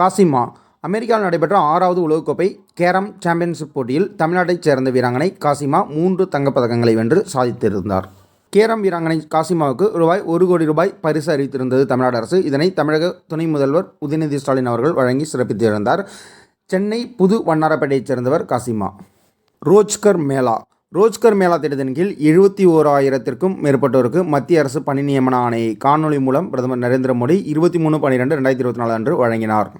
காசிமா அமெரிக்காவில் நடைபெற்ற ஆறாவது உலகக்கோப்பை கேரம் சாம்பியன்ஷிப் போட்டியில் தமிழ்நாட்டைச் சேர்ந்த வீராங்கனை காசிமா மூன்று தங்கப்பதக்கங்களை வென்று சாதித்திருந்தார். கேரம் வீராங்கனை காசிமாவுக்கு ரூபாய் ஒரு கோடி ரூபாய் பரிசு அறிவித்திருந்தது தமிழ்நாடு அரசு. இதனை தமிழக துணை முதல்வர் உதயநிதி ஸ்டாலின் அவர்கள் வழங்கி சிறப்பித்திருந்தார் சென்னை புது வண்ணாரப்பேட்டையைச் சேர்ந்தவர் காசிமா. ரோஜ்கர் மேளா. ரோஜ்கர் மேளா திட்டத்தின் கீழ் எழுபத்தி ஓராயிரத்திற்கும் மேற்பட்டோருக்கு மத்திய அரசு பணி நியமன ஆணையை காணொலி மூலம் பிரதமர் நரேந்திர மோடி இருபத்தி மூணு பன்னிரெண்டு ரெண்டாயிரத்தி இருபத்தி நாலு அன்று வழங்கினார்.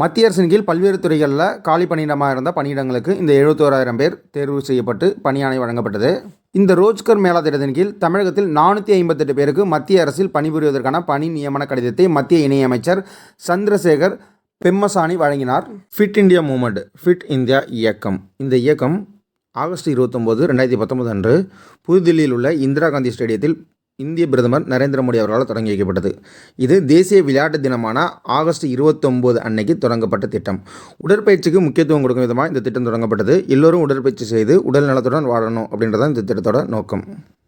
மத்திய அரசின் கீழ் பல்வேறு துறைகளில் காலி பணியிடமாக இருந்த பணியிடங்களுக்கு இந்த எழுபத்தோராயிரம் பேர் தேர்வு செய்யப்பட்டு பணியாணை வழங்கப்பட்டது. இந்த ரோஜ்கர் மேளா திட்டத்தின் கீழ் தமிழகத்தில் நானூற்றி ஐம்பத்தெட்டு பேருக்கு மத்திய அரசில் பணிபுரிவதற்கான பணி நியமன கடிதத்தை மத்திய இணையமைச்சர் சந்திரசேகர் பெம்மசாணி வழங்கினார். Fit India movement fit India இயக்கம். இந்த இயக்கம் ஆகஸ்ட் இருபத்தொம்போது ரெண்டாயிரத்தி பத்தொன்பது அன்று புதுதில்லியில் உள்ள இந்திரா காந்தி ஸ்டேடியத்தில் இந்திய பிரதமர் நரேந்திர மோடி அவர்களால் தொடங்கி வைக்கப்பட்டது. இது தேசிய விளையாட்டு தினமான ஆகஸ்ட் இருபத்தொம்போது அன்னைக்கு தொடங்கப்பட்ட திட்டம். உடற்பயிற்சிக்கு முக்கியத்துவம் கொடுக்கும் விதமாக இந்த திட்டம் தொடங்கப்பட்டது. எல்லோரும் உடற்பயிற்சி செய்து உடல் நலத்துடன் வாழணும் அப்படின்றதான் இந்த திட்டத்தோட நோக்கம்.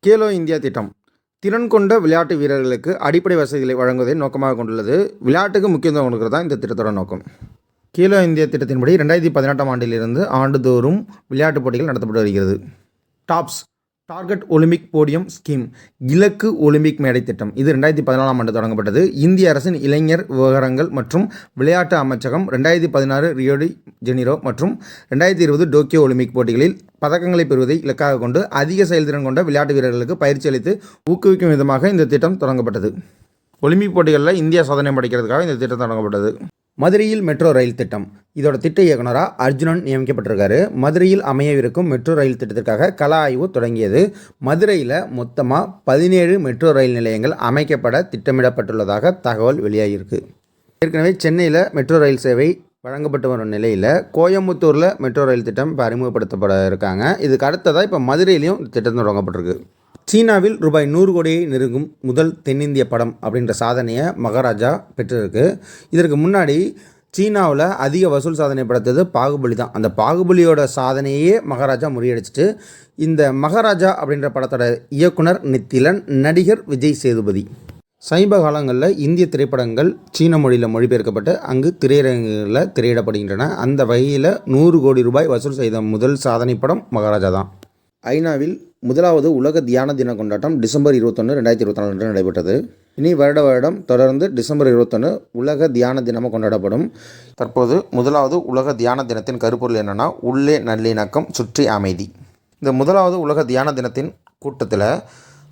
கேலோ இந்தியா திட்டம். திறன் கொண்ட விளையாட்டு வீரர்களுக்கு அடிப்படை வசதிகளை வழங்குவதை நோக்கமாக கொண்டுள்ளது. விளையாட்டுக்கு முக்கியத்துவம் கொடுக்கிறது தான் இந்த திட்டத்தோட நோக்கம். கேலோ இந்தியா திட்டத்தின்படி ரெண்டாயிரத்தி பதினெட்டாம் ஆண்டிலிருந்து ஆண்டுதோறும் விளையாட்டுப் போட்டிகள் நடத்தப்பட்டு வருகிறது. TOPS. Target Olympic podium scheme இலக்கு ஒலிம்பிக் மேடை திட்டம். இது ரெண்டாயிரத்தி பதினாலாம் ஆண்டு தொடங்கப்பட்டது. இந்திய அரசின் இளைஞர் விவகாரங்கள் மற்றும் விளையாட்டு அமைச்சகம் ரெண்டாயிரத்தி பதினாறு ரியோடி ஜெனிரோ மற்றும் ரெண்டாயிரத்தி இருபது டோக்கியோ ஒலிம்பிக் போட்டிகளில் பதக்கங்களை பெறுவதை இலக்காக கொண்டு அதிக செயல்திறன் கொண்ட விளையாட்டு வீரர்களுக்கு பயிற்சி அளித்து ஊக்குவிக்கும் விதமாக இந்த திட்டம் தொடங்கப்பட்டது. ஒலிம்பிக் போட்டிகளில் இந்தியா சாதனை படைக்கிறதுக்காக இந்த திட்டம் தொடங்கப்பட்டது. மதுரையில் மெட்ரோ ரயில் திட்டம். இதோட திட்ட இயக்குனராக அர்ஜுனன் நியமிக்கப்பட்டிருக்காரு. மதுரையில் அமையவிருக்கும் மெட்ரோ ரயில் திட்டத்திற்காக கள ஆய்வு தொடங்கியது. மதுரையில் மொத்தமாக பதினேழு மெட்ரோ ரயில் நிலையங்கள் அமைக்கப்பட திட்டமிடப்பட்டுள்ளதாக தகவல் வெளியாகியிருக்கு. ஏற்கனவே சென்னையில் மெட்ரோ ரயில் சேவை வழங்கப்பட்டு வரும் நிலையில் கோயம்புத்தூரில் மெட்ரோ ரயில் திட்டம் இப்போ அறிமுகப்படுத்தப்பட இருக்காங்க. இதுக்கு அடுத்ததாக இப்போ மதுரையிலையும் திட்டம் தொடங்கப்பட்டிருக்கு. சீனாவில் ரூபாய் நூறு கோடியை நெருங்கும் முதல் தென்னிந்திய படம் அப்படின்ற சாதனையை மகாராஜா பெற்றிருக்கு. இதற்கு முன்னாடி சீனாவில் அதிக வசூல் சாதனை படைத்தது பாகுபலி தான். அந்த பாகுபலியோட சாதனையே மகாராஜா முறியடிச்சிட்டு இந்த மகாராஜா அப்படின்ற படத்தோட இயக்குனர் நித்திலன் நடிகர் விஜய் சேதுபதி. சமீப காலங்களில் இந்திய திரைப்படங்கள் சீன மொழியில் மொழிபெயர்க்கப்பட்டு அங்கு திரையரங்குகளில் திரையிடப்படுகின்றன. அந்த வகையில் நூறு கோடி ரூபாய் வசூல் செய்த முதல் சாதனை படம் மகாராஜா தான். ஐநாவில் முதலாவது உலக தியான தின கொண்டாட்டம் டிசம்பர் இருபத்தொன்று ரெண்டாயிரத்தி இருபத்தி நாலு அன்று நடைபெற்றது. இனி வருட வருடம் தொடர்ந்து டிசம்பர் இருபத்தொன்று உலக தியான தினமாக கொண்டாடப்படும். தற்போது முதலாவது உலக தியான தினத்தின் கருப்பொருள் என்னென்னா உள்ளே நல்லிணக்கம் சுற்றி அமைதி. இந்த முதலாவது உலக தியான தினத்தின் கூட்டத்தில்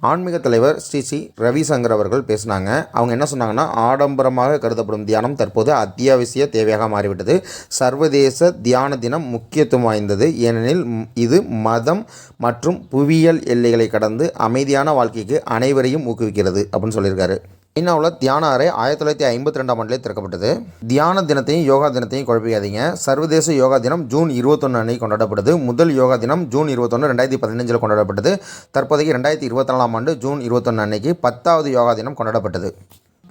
ஆன்மீக தலைவர் ஸ்ரீ ஸ்ரீ ரவிசங்கர் அவர்கள் பேசினாங்க. அவங்க என்ன சொன்னாங்கன்னா ஆடம்பரமாக கருதப்படும் தியானம் தற்போது அத்தியாவசிய தேவையாக மாறிவிட்டது. சர்வதேச தியான தினம் முக்கியத்துவம் வாய்ந்தது. ஏனெனில் இது மதம் மற்றும் புவியியல் எல்லைகளை கடந்து அமைதியான வாழ்க்கைக்கு அனைவரையும் ஊக்குவிக்கிறது அப்படின்னு சொல்லியிருக்காரு. ஐநாவில் தியான அறை ஆயிரத்தி தொள்ளாயிரத்தி ஐம்பத்தி ரெண்டாம் ஆண்டிலே திறக்கப்பட்டது. தியான தினத்தையும் யோகா தினத்தையும் குழப்பிக்காதீங்க. சர்வதேச யோகா தினம் ஜூன் இருபத்தொன்று அன்னைக்கு கொண்டாடப்படுது. முதல் யோகா தினம் ஜூன் இருபத்தொன்று ரெண்டாயிரத்தி பதினஞ்சில் கொண்டாடப்பட்டது. தற்போதைக்கு ரெண்டாயிரத்தி இருபத்தி நாலாம் ஆண்டு ஜூன் இருபத்தொன்று அன்னைக்கு பத்தாவது யோகா தினம் கொண்டாடப்பட்டது.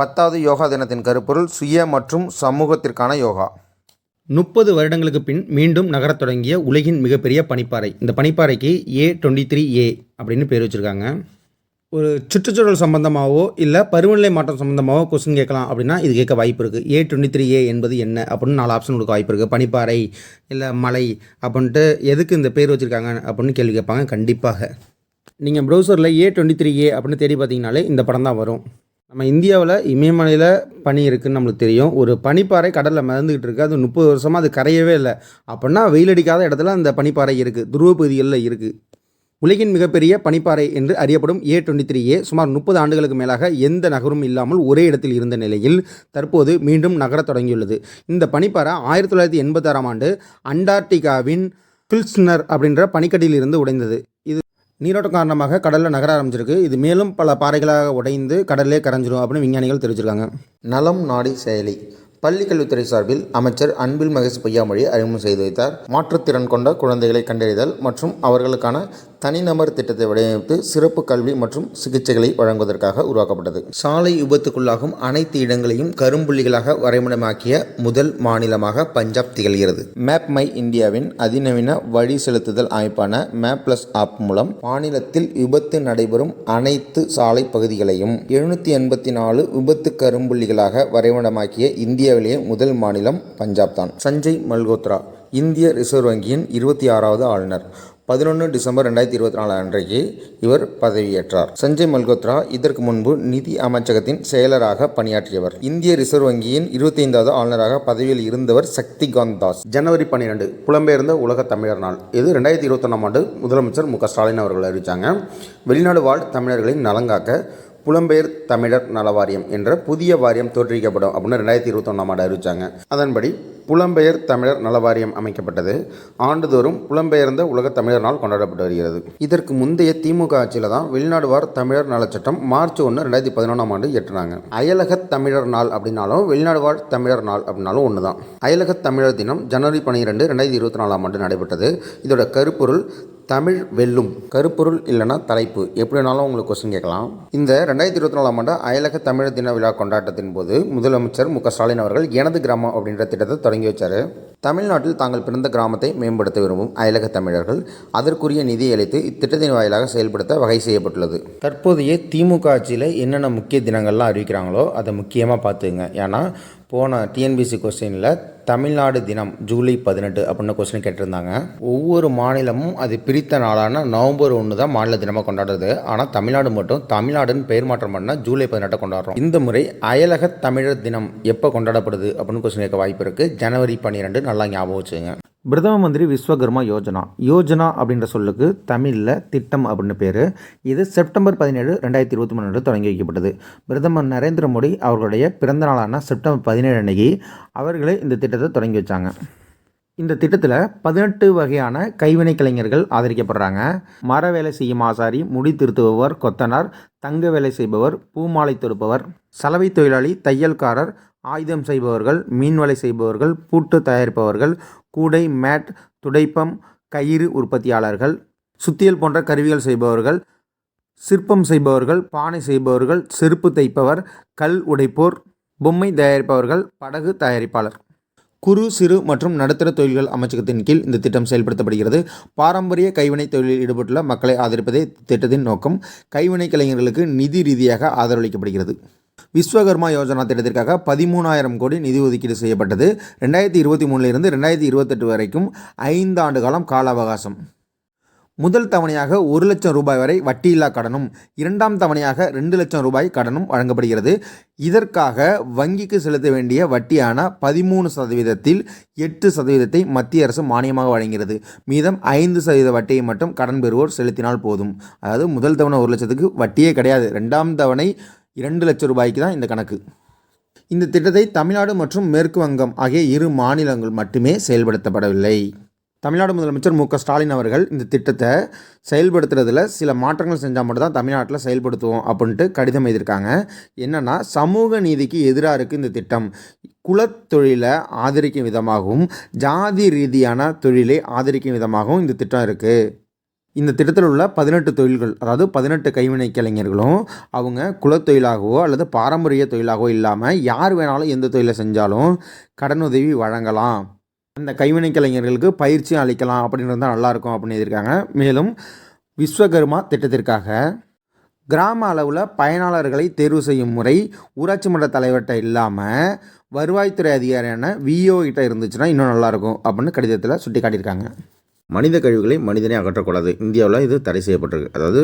பத்தாவது யோகா தினத்தின் கருப்பொருள் சுய மற்றும் சமூகத்திற்கான யோகா. முப்பது வருடங்களுக்கு பின் மீண்டும் நகரத் தொடங்கிய உலகின் மிகப்பெரிய பனிப்பாறை. இந்த பனிப்பாறைக்கு ஏ டுவெண்ட்டி த்ரீ ஏ அப்படின்னு பேர் வச்சுருக்காங்க. ஒரு சுற்றுச்சூழல் சம்பந்தமாகவோ இல்லை பருவநிலை மாற்றம் சம்பந்தமாகவோ கொஸ்டின் கேட்கலாம் அப்படின்னா இது கேட்க வாய்ப்பு இருக்குது ஏ டுவெண்ட்டி த்ரீ ஏ என்பது என்ன அப்படின்னு நாலு ஆப்ஷன் கொடுக்க வாய்ப்பு இருக்குது பனிப்பாறை இல்லை மலை அப்படின்ட்டு எதுக்கு இந்த பேர் வச்சுருக்காங்க அப்படின்னு கேள்வி கேட்பாங்க. கண்டிப்பாக. நீங்கள் ப்ரௌசரில் ஏ டுவெண்ட்டி த்ரீ ஏ அப்படின்னு தேடி பார்த்தீங்கனாலே இந்த படம் தான் வரும். நம்ம இந்தியாவில் இமயமலையில் பனி இருக்குதுன்னு நம்மளுக்கு தெரியும். ஒரு பனிப்பாறை கடலில் மிதந்துக்கிட்டு இருக்குது அது முப்பது வருஷமாக அது கரையவே இல்லை. அப்படின்னா வெயில் அடிக்காத இடத்துல அந்த பனிப்பாறை இருக்குது துருவ பகுதிகளில் இருக்குது உலகின் மிகப்பெரிய பனிப்பாறை என்று அறியப்படும் ஏ டுவெண்ட்டி த்ரீ ஏ சுமார் முப்பது ஆண்டுகளுக்கு மேலாக எந்த நகரும் இல்லாமல் ஒரே இடத்தில் இருந்த நிலையில் தற்போது மீண்டும் நகரத் தொடங்கியுள்ளது. இந்த பனிப்பாறை ஆயிரத்தி தொள்ளாயிரத்தி எண்பத்தாறாம் ஆண்டு அண்டார்டிகாவின் கில்ஸ்னர் அப்படின்ற பனிக்கட்டியில் இருந்து உடைந்தது. இது நீரோட்டம் காரணமாக கடலில் நகர ஆரம்பிச்சிருக்கு. இது மேலும் பல பாறைகளாக உடைந்து கடல்லே கரைஞ்சிரும் அப்படின்னு விஞ்ஞானிகள் தெரிவிச்சிருக்காங்க. நலம் நாடி செயலி. பள்ளிக்கல்வித்துறை சார்பில் அமைச்சர் அன்பில் மகேஷ் பொய்யாமொழி அறிமுகம் செய்து வைத்தார். மாற்றுத்திறன் கொண்ட குழந்தைகளை கண்டறிதல் மற்றும் அவர்களுக்கான தனிநபர் திட்டத்தை வடிவமைத்து சிறப்பு கல்வி மற்றும் சிகிச்சைகளை வழங்குவதற்காக உருவாக்கப்பட்டது. சாலை விபத்துக்குள்ளாகும் அனைத்து இடங்களையும் கரும்புள்ளிகளாக வரைபடமாக்கிய முதல் மாநிலமாக பஞ்சாப் திகழ்கிறது. மேப் மை இந்தியாவின் அதிநவீன வழி செலுத்துதல் அமைப்பான மேப் பிளஸ் ஆப் மூலம் மாநிலத்தில் விபத்து நடைபெறும் அனைத்து சாலை பகுதிகளையும் எழுநூற்றி எண்பத்தி நாலு விபத்து கரும்புள்ளிகளாக வரைபடமாக்கிய இந்தியாவிலேயே முதல் மாநிலம் பஞ்சாப் தான். சஞ்சய் மல்கோத்ரா இந்திய ரிசர்வ் வங்கியின் இருபத்தி ஆறாவது ஆளுநர். பதினொன்று டிசம்பர் ரெண்டாயிரத்தி இருபத்தி நாலு அன்றைக்கு இவர் பதவியேற்றார். சஞ்சய் மல்கோத்ரா இதற்கு முன்பு நிதி அமைச்சகத்தின் செயலராக பணியாற்றியவர். இந்திய ரிசர்வ் வங்கியின் இருபத்தி ஐந்தாவது ஆளுநராக பதவியில் இருந்தவர் சக்திகாந்த் தாஸ். ஜனவரி பன்னிரெண்டு புலம்பெயர்ந்த உலக தமிழர் நாள். இது ரெண்டாயிரத்தி இருபத்தொன்னாம் ஆண்டு முதலமைச்சர் மு க ஸ்டாலின் அவர்கள் அறிவித்தாங்க வெளிநாடு வாழ் தமிழர்களின் நலங்காக்க புலம்பெயர் தமிழர் நல வாரியம் என்ற புதிய வாரியம் தோற்றுவிக்கப்படும் அப்படின்னு ரெண்டாயிரத்தி இருபத்தொன்னாம் ஆண்டு அறிவித்தாங்க அதன்படி புலம்பெயர் தமிழர் நலவாரியம் அமைக்கப்பட்டது. ஆண்டுதோறும் புலம்பெயர்ந்த உலக தமிழர் நாள் கொண்டாடப்பட்டு வருகிறது. இதற்கு முந்தைய திமுக ஆட்சியில் தான் வெளிநாடு வார் தமிழர் நலச்சட்டம் மார்ச் ஒன்று ரெண்டாயிரத்தி பதினொன்றாம் ஆண்டு இயற்றினாங்க. அயலக தமிழர் நாள் அப்படின்னாலும் வெளிநாடுவார் தமிழர் நாள் அப்படின்னாலும் ஒன்று தான் அயலக தமிழர் தினம் ஜனவரி பன்னிரெண்டு ரெண்டாயிரத்தி இருபத்தி நாலாம் ஆண்டு நடைபெற்றது. இதோட கருப்பொருள் தமிழ் வெல்லும். கருப்பொருள் இல்லைன்னா தலைப்பு. எப்படி வேணாலும் உங்களுக்கு கொஸ்டின் கேட்கலாம். இந்த ரெண்டாயிரத்தி இருபத்தி நாலாம் ஆண்டு அயலக தமிழர் தின விழா கொண்டாட்டத்தின் போது முதலமைச்சர் மு க ஸ்டாலின் அவர்கள் எனது கிராமம் அப்படின்ற திட்டத்தை தொடங்கி வச்சார். தமிழ்நாட்டில் தாங்கள் பிறந்த கிராமத்தை மேம்படுத்த விரும்பும் அயலக தமிழர்கள் அதற்குரிய நிதியை அளித்து இத்திட்டத்தின் வாயிலாக செயல்படுத்த வகை செய்யப்பட்டுள்ளது. தற்போதைய திமுக ஆட்சியில் என்னென்ன முக்கிய தினங்கள்லாம் அறிவிக்கிறாங்களோ அதை முக்கியமாக பார்த்துங்க. ஏன்னா போன டிஎன்பிசி கொஸ்டினில் தமிழ்நாடு தினம் ஜூலை பதினெட்டு அப்படின்னு கொஸ்டின் கேட்டிருந்தாங்க. ஒவ்வொரு மாநிலமும் அது பிரித்த நாளான நவம்பர் ஒன்று தான் மாநில தினமாக கொண்டாடுறது. ஆனால் தமிழ்நாடு மட்டும் தமிழ்நாடுன்னு பெயர் மாற்றம் பண்ணால் ஜூலை பதினெட்டை கொண்டாடுறோம். இந்த முறை அயலக தமிழர் தினம் எப்போ கொண்டாடப்படுது அப்படின்னு கொஸ்டின் கேட்க வாய்ப்பு இருக்குது ஜனவரி பன்னிரெண்டு நல்லா ஞாபகம் வச்சுங்க பிரதம மந்திரி விஸ்வகர்மா யோஜனா. யோஜனா அப்படின்ற சொல்லுக்கு தமிழில் திட்டம் அப்படின்னு பேர். இது செப்டம்பர் பதினேழு ரெண்டாயிரத்தி இருபத்தி மூணு அன்று தொடங்கி வைக்கப்பட்டது. பிரதமர் நரேந்திர மோடி அவர்களுடைய பிறந்த நாளான செப்டம்பர் பதினேழு அன்னைக்கு அவர்களே இந்த திட்டத்தை தொடங்கி வச்சாங்க. இந்த திட்டத்தில் பதினெட்டு வகையான கைவினை கலைஞர்கள் ஆதரிக்கப்படுறாங்க. மர வேலை செய்யும் ஆசாரி முடி திருத்துபவர் கொத்தனார் தங்க வேலை செய்பவர் பூமாலை தொடுப்பவர் சலவை தொழிலாளி தையல்காரர் ஆயுதம் செய்பவர்கள் மீன்வலை செய்பவர்கள் பூட்டு தயாரிப்பவர்கள் கூடை மேட் துடைப்பம் கயிறு உற்பத்தியாளர்கள் சுத்தியல் போன்ற கருவிகள் செய்பவர்கள் சிற்பம் செய்பவர்கள் பானை செய்பவர்கள் செருப்பு தைப்பவர் கல் உடைப்போர் பொம்மை தயாரிப்பவர்கள் படகு தயாரிப்பாளர். குறு சிறு மற்றும் நடுத்தர தொழில்கள் அமைச்சகத்தின் கீழ் இந்த திட்டம் செயல்படுத்தப்படுகிறது. பாரம்பரிய கைவினை தொழிலில் ஈடுபட்டுள்ள மக்களை ஆதரிப்பதே திட்டத்தின் நோக்கம். கைவினை கலைஞர்களுக்கு நிதி ரீதியாக ஆதரவளிக்கப்படுகிறது. விஸ்வகர்மா யோஜனா திட்டத்திற்காக பதிமூணாயிரம் கோடி நிதி ஒதுக்கீடு செய்யப்பட்டது. ரெண்டாயிரத்தி இருபத்தி மூணுலேருந்து ரெண்டாயிரத்தி இருபத்தெட்டு வரைக்கும் ஐந்து ஆண்டு காலம் கால அவகாசம். முதல் தவணையாக ஒரு லட்சம் ரூபாய் வரை வட்டியில்லா கடனும் இரண்டாம் தவணையாக ரெண்டு லட்சம் ரூபாய் கடனும் வழங்கப்படுகிறது. இதற்காக வங்கிக்கு செலுத்த வேண்டிய வட்டியான பதிமூணு சதவீதத்தில் எட்டு சதவீதத்தை மத்திய அரசு மானியமாக வழங்குகிறது. மீதம் ஐந்து சதவீத வட்டியை மட்டும் கடன் பெறுவோர் செலுத்தினால் போதும். அதாவது முதல் தவணை ஒரு லட்சத்துக்கு வட்டியே கிடையாது. ரெண்டாம் தவணை இரண்டு லட்சம் ரூபாய்க்கு தான் இந்த கணக்கு. இந்த திட்டத்தை தமிழ்நாடு மற்றும் மேற்கு வங்கம் ஆகிய இரு மாநிலங்கள் மட்டுமே செயல்படுத்தப்படவில்லை. தமிழ்நாடு முதலமைச்சர் மு. க. ஸ்டாலின் அவர்கள் இந்த திட்டத்தை செயல்படுத்துறதுல சில மாற்றங்கள் செஞ்சால் மட்டும்தான் தமிழ்நாட்டில் செயல்படுத்துவோம் அப்படின்ட்டு கடிதம் எழுதியிருக்காங்க. என்னென்னா சமூக நீதிக்கு எதிராக இருக்குது இந்த திட்டம். குலத்தொழிலை ஆதரிக்கும் விதமாகவும் ஜாதி ரீதியான தொழிலை ஆதரிக்கும் விதமாகவும் இந்த திட்டம் இருக்குது இந்த திட்டத்தில் உள்ள பதினெட்டு தொழில்கள் அதாவது பதினெட்டு கைவினை கலைஞர்களும் அவங்க குலத்தொழிலாகவோ அல்லது பாரம்பரிய தொழிலாகவோ இல்லாமல் யார் வேணாலும் எந்த தொழிலை செஞ்சாலும் கடனுதவி வழங்கலாம். அந்த கைவினை கலைஞர்களுக்கு பயிற்சியும் அளிக்கலாம் அப்படின்றது தான் நல்லாயிருக்கும் அப்படின்னு எழுதியிருக்காங்க மேலும் விஸ்வகர்மா திட்டத்திற்காக கிராம அளவில் பயனாளர்களை தேர்வு செய்யும் முறை ஊராட்சி மன்ற தலைவர்கிட்ட இல்லாமல் வருவாய்த்துறை அதிகாரியான விஓ கிட்ட இருந்துச்சுன்னா இன்னும் நல்லாயிருக்கும் அப்படின்னு கடிதத்தில் சுட்டி காட்டியிருக்காங்க மனித கழிவுகளை மனிதனே அகற்றக்கூடாது. இந்தியாவில் இது தடை செய்யப்பட்டிருக்கு. அதாவது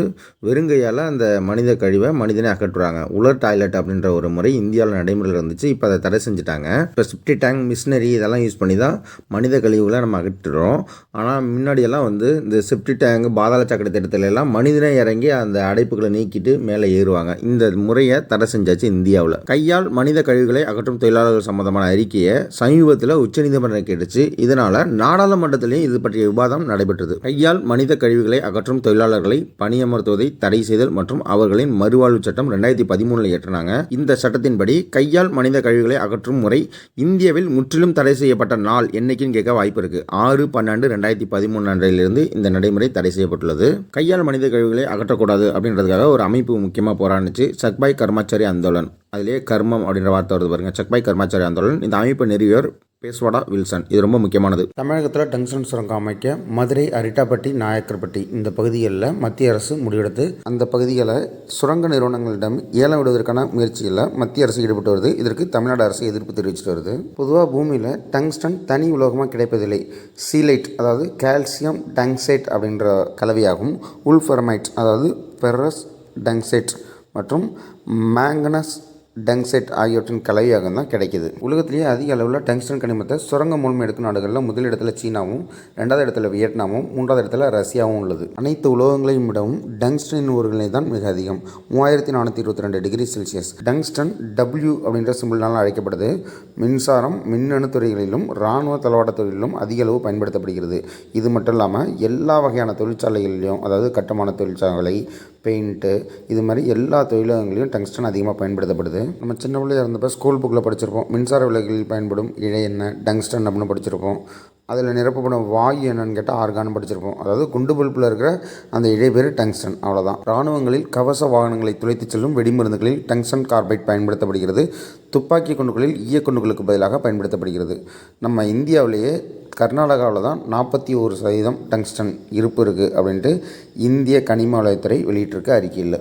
வெறுங்கையால் அந்த மனித கழிவை மனிதனே அகற்றுறாங்க. உலர் டாய்லெட் அப்படின்ற ஒரு முறை இந்தியாவில் நடைமுறையில் இருந்துச்சு. இப்போ அதை தடை செஞ்சுட்டாங்க. இப்போ சிப்டி டேங்க் மிஷினரி இதெல்லாம் யூஸ் பண்ணி தான் மனித கழிவுகளை நம்ம அகற்றுறோம். ஆனால் முன்னாடியெல்லாம் வந்து இந்த சிப்டி டேங்க் பாதாள சாக்கடை திட்டத்துல எல்லாம் மனிதனே இறங்கி அந்த அடைப்புகளை நீக்கிட்டு மேலே ஏறுவாங்க. இந்த முறையை தடை செஞ்சாச்சு இந்தியாவில். கையால் மனித கழிவுகளை அகற்றும் தொழிலாளர்கள் சம்பந்தமான அறிக்கையை சமீபத்தில் உச்சநீதிமன்றம் கேட்டுச்சு. இதனால் நாடாளுமன்றத்திலையும் இது பற்றிய விவாதம் விவாதம் நடைபெற்றது. கையால் மனித கழிவுகளை அகற்றும் தொழிலாளர்களை பணியமர்த்துவதை தடை செய்தல் மற்றும் அவர்களின் மறுவாழ்வு சட்டம் ரெண்டாயிரத்தி பதிமூணுல ஏற்றினாங்க இந்த சட்டத்தின்படி கையால் மனித கழிவுகளை அகற்றும் முறை இந்தியாவில் முற்றிலும் தடை செய்யப்பட்ட நாள் என்னைக்குன்னு கேட்க வாய்ப்பு இருக்கு. ஆறு பன்னெண்டு ரெண்டாயிரத்தி பதிமூணு அன்றையிலிருந்து இந்த நடைமுறை தடை செய்யப்பட்டுள்ளது. கையால் மனித கழிவுகளை அகற்றக்கூடாது அப்படின்றதுக்காக ஒரு அமைப்பு முக்கியமாக போராடிச்சு சக்பாய் கர்மாச்சாரி ஆந்தோலன் அதிலே கர்மம் அப்படின்ற வார்த்தை வருது பாருங்க. சக்பாய் கர்மாச்சாரி ஆந்தோலன். இந்த அமைப்பு நிறுவியவர் பேஸ்வாடா வில்சன். இது ரொம்ப முக்கியமானது. தமிழகத்தில் டங்ஸ்டன் சுரங்கம் அமைக்க மதுரை அரிட்டாப்பட்டி நாயக்கர்பட்டி இந்த பகுதிகளில் மத்திய அரசு முடிவெடுத்து அந்த பகுதிகளை சுரங்க நிறுவனங்களிடம் ஏலம் விடுவதற்கான முயற்சிகளில் மத்திய அரசு ஈடுபட்டு வருது. இதற்கு தமிழ்நாடு அரசு எதிர்ப்பு தெரிவிச்சுட்டு வருது. பொதுவாக பூமியில் டங்ஸ்டன் தனி உலோகமாக கிடைப்பதில்லை. சீலைட் அதாவது கால்சியம் டங்சைட் அப்படின்ற கலவையாகும். உல்ஃபெர்மைட் அதாவது பெரஸ் டங்சைட் மற்றும் மேங்கனஸ் டங்சைட் ஆகியவற்றின் கலவையாக தான் கிடைக்கிது. உலகத்திலேயே அதிக அளவில் டங்ஸ்டன் கனிமத்தை சுரங்கம் மூலம் எடுக்கும் நாடுகளில் முதல் இடத்துல சீனாவும் ரெண்டாவது இடத்துல வியட்நாமும் மூன்றாவது இடத்துல ரஷ்யாவும் உள்ளது. அனைத்து உலோகங்களையும் விடவும் டங்ஸ்டன் உருவங்களை தான் மிக அதிகம். மூவாயிரத்தி நானூற்றி இருபத்தி ரெண்டு டிகிரி செல்சியஸ். டங்ஸ்டன் டபிள்யூ அப்படின்ற சிம்பிள்னால அழைக்கப்படுது. மின்சாரம் மின்னணு துறைகளிலும் இராணுவ தளவாட தொழிலும் அதிக அளவு பயன்படுத்தப்படுகிறது. இது மட்டும் இல்லாமல் எல்லா வகையான தொழிற்சாலைகளிலும் அதாவது கட்டுமான தொழிற்சாலை பெயிண்ட்டு இது மாதிரி எல்லா தொழிலகங்களையும் டங்ஸ்டன் அதிகமாக பயன்படுத்தப்படுது. நம்ம சின்ன பிள்ளையாக இருந்தப்போ ஸ்கூல் புக்கில் படிச்சிருப்போம். மின்சார விளக்குகளில் பயன்படும் இழை என்ன டங்ஸ்டன் அப்படின்னு படிச்சிருப்போம். அதில் நிரப்பப்படும் வாயு என்னன்னு கேட்டால் ஆர்கான் படிச்சிருப்போம். அதாவது குண்டு பல்பில் இருக்கிற அந்த இழை பேர் டங்ஸ்டன். அவ்வளோதான் இராணுவங்களில் கவச வாகனங்களை துளைத்துச் செல்லும் வெடிமருந்துகளில் டங்ஸ்டன் கார்பைட் பயன்படுத்தப்படுகிறது. துப்பாக்கி குண்டுகளில் ஈயக்குண்டுகளுக்கு பதிலாக பயன்படுத்தப்படுகிறது. நம்ம இந்தியாவிலேயே கர்நாடகாவில் தான் நாற்பத்தி ஒரு சதவீதம் டங்ஸ்டன் இருப்பு இருக்குது அப்படின்ட்டு இந்திய கனிம வளத்துறை வெளியிட்டிருக்க அறிக்கையில்.